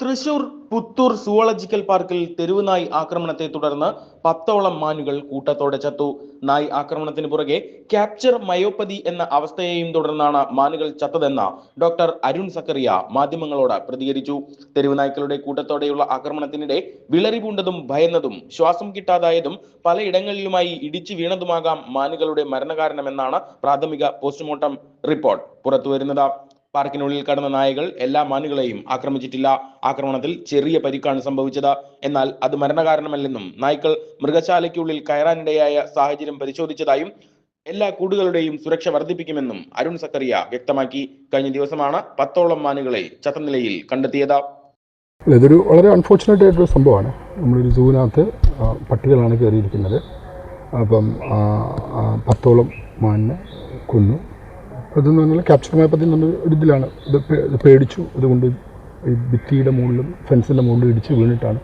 Thrissur Puthur zoological പാർക്കിൽ തെരുവുനായി ആക്രമണത്തെ തുടർന്ന് പത്തോളം മാനുകൾ കൂട്ടത്തോടെ ചത്തു. നായ് ആക്രമണത്തിന് പുറകെ ക്യാപ്ചർ മയോപ്പതി എന്ന അവസ്ഥയെയും തുടർന്നാണ് മാനുകൾ ചത്തതെന്ന് ഡോക്ടർ അരുൺ സക്കറിയ മാധ്യമങ്ങളോട് പ്രതികരിച്ചു. തെരുവുനായ്ക്കളുടെ കൂട്ടത്തോടെയുള്ള ആക്രമണത്തിനിടെ വിളറി പൂണ്ടതും ഭയന്നതും ശ്വാസം കിട്ടാതായതും പലയിടങ്ങളിലുമായി ഇടിച്ചു വീണതുമാകാം മാനുകളുടെ മരണകാരണമെന്നാണ് പ്രാഥമിക പോസ്റ്റ്മോർട്ടം റിപ്പോർട്ട് പുറത്തുവരുന്നത്. പാർക്കിനുള്ളിൽ കടന്ന നായകൾ എല്ലാ മാനുകളെയും ആക്രമിച്ചിട്ടില്ല. ആക്രമണത്തിൽ ചെറിയ പരിക്കാണ് സംഭവിച്ചത്. എന്നാൽ അത് മരണകാരണമല്ലെന്നും നായ്ക്കൾ മൃഗശാലയ്ക്കുള്ളിൽ കയറാനിടയായ സാഹചര്യം പരിശോധിച്ചതായും എല്ലാ കൂടുകളുടെയും സുരക്ഷ വർദ്ധിപ്പിക്കുമെന്നും അരുൺ സക്കറിയ വ്യക്തമാക്കി. കഴിഞ്ഞ ദിവസമാണ് പത്തോളം മാനുകളെ ചത്തനിലയിൽ കണ്ടെത്തിയത്. ഇതൊരു വളരെ അൺഫോർച്ചുനേറ്റ് ആയിട്ടൊരു സംഭവമാണ്. നമ്മളൊരു സൂവിനകത്ത് പട്ടികളാണ് കയറിയിരിക്കുന്നത്. അപ്പം പത്തോളം മാനിനെ കൊന്നു. അതെന്ന് പറഞ്ഞാൽ ക്യാപ്ചർ മാപ്പത്തിൽ നമ്മൾ ഒരു ഇതിലാണ്. ഇത് പേടിച്ചു. അതുകൊണ്ട് ഭിത്തിയുടെ മുകളിലും ഫെൻസിന്റെ മുകളിലും ഇടിച്ച് വീണിട്ടാണ്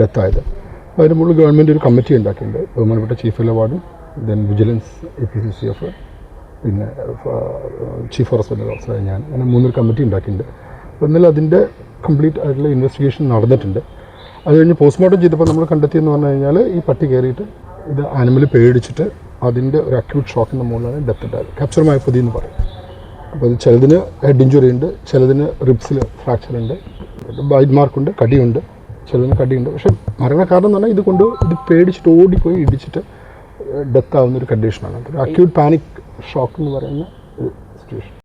ഡെത്തായത് അതിന് മുകളിൽ ഗവൺമെന്റ് ഒരു കമ്മിറ്റി ഉണ്ടാക്കിയിട്ടുണ്ട്. ബഹുമാനപ്പെട്ട ചീഫ് എൽ അവാർഡും then vigilance A P C C F പിന്നെ ചീഫ് ഫോറസ്റ്റ് ഓഫീസർ ഞാൻ. അങ്ങനെ മൂന്നൊരു കമ്മിറ്റി ഉണ്ടാക്കിയിട്ടുണ്ട്. അപ്പോൾ എന്നാലും അതിന്റെ കംപ്ലീറ്റ് ആയിട്ടുള്ള ഇൻവെസ്റ്റിഗേഷൻ നടന്നിട്ടുണ്ട്. അത് കഴിഞ്ഞ് പോസ്റ്റ്മോർട്ടം ചെയ്തപ്പോൾ നമ്മൾ കണ്ടെത്തിയെന്ന് പറഞ്ഞു കഴിഞ്ഞാൽ ഈ പട്ടി കയറിയിട്ട് ഇത് ആനിമൽ പേടിച്ചിട്ട് അതിന്റെ ഒരു അക്യൂട്ട് ഷോക്കിന്റെ മുകളിലാണ് ഡെത്ത് ഉണ്ടായത്. ക്യാപ്ചർ മയോപ്പതി എന്ന് പറയും. അപ്പോൾ അത് ചിലതിന് ഹെഡ് ഇഞ്ചുറി ഉണ്ട് ചിലതിന് റിബ്സിൽ ഫ്രാക്ചർ ഉണ്ട് ബൈറ്റ് മാർക്കുണ്ട് കടിയുണ്ട് ചിലതിന് കടിയുണ്ട്. പക്ഷേ മരണകാരണം എന്ന് പറഞ്ഞാൽ ഇത് കൊണ്ട് ഇത് പേടിച്ചിട്ട് ഓടിപ്പോയി ഇടിച്ചിട്ട് ഡെത്ത് ആവുന്ന ഒരു കണ്ടീഷനാണ് അക്യൂട്ട് പാനിക് ഷോക്ക് എന്ന് പറയുന്ന സിറ്റുവേഷൻ